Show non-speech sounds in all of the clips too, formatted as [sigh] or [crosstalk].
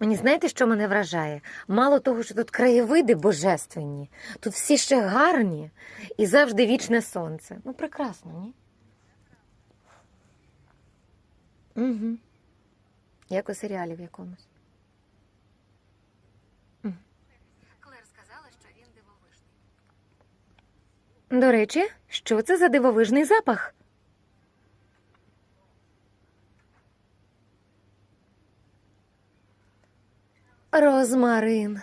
Мені знаєте, що мене вражає? Мало того, що тут краєвиди божественні, тут всі ще гарні і завжди вічне сонце. Ну, прекрасно, ні? Угу. Як у серіалі в якомусь. Клер сказала, що він дивовижний. До речі, що це за дивовижний запах? Розмарин.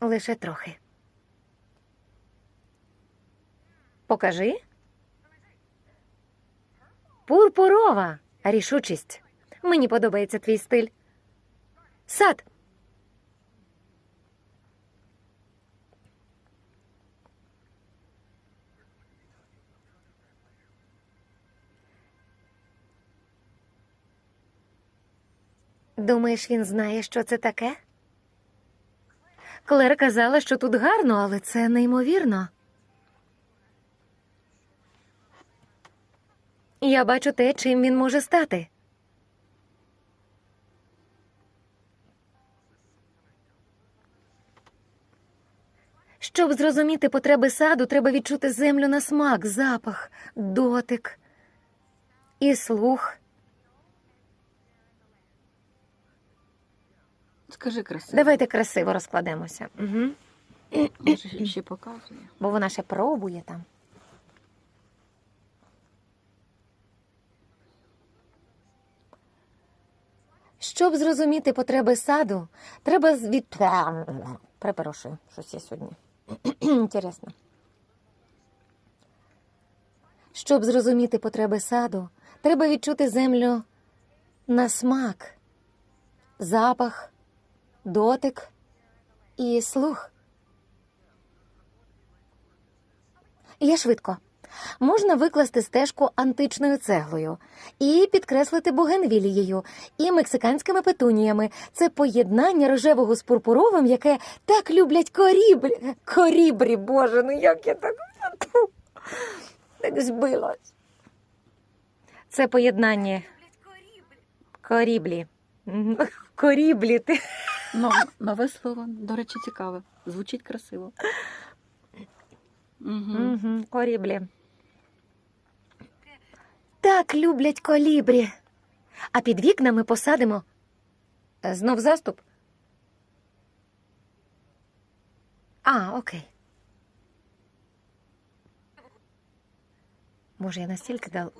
Лише трохи. Покажи. Пурпурова рішучість. Мені подобається твій стиль. Сад. Думаєш, він знає, що це таке? Клер казала, що тут гарно, але це неймовірно. Я бачу те, чим він може стати. Щоб зрозуміти потреби саду, треба відчути землю на смак, запах, дотик і слух. Скажи красиво. Давайте красиво розкладемося. Угу. Може, ще показує. Бо вона ще пробує там. Щоб зрозуміти потреби саду, треба від... Перепрошую, щось є сьогодні. [clears throat] Інтересно. Щоб зрозуміти потреби саду, треба відчути землю на смак, запах, дотик і слух. Я швидко. Можна викласти стежку античною цеглою і підкреслити бугенвілією і мексиканськими петуніями. Це поєднання рожевого з пурпуровим, яке так люблять коріблі. Корібрі, боже, ну як я так, так збилась. Це поєднання коріблі. Мгм. Коріблі. Ну, нове слово, до речі, цікаве. Звучить красиво. Угу. Угу, коріблі. Так люблять колібрі. А під вікнами посадимо. Е, Знов заступ. А, окей. Може, я настільки дал.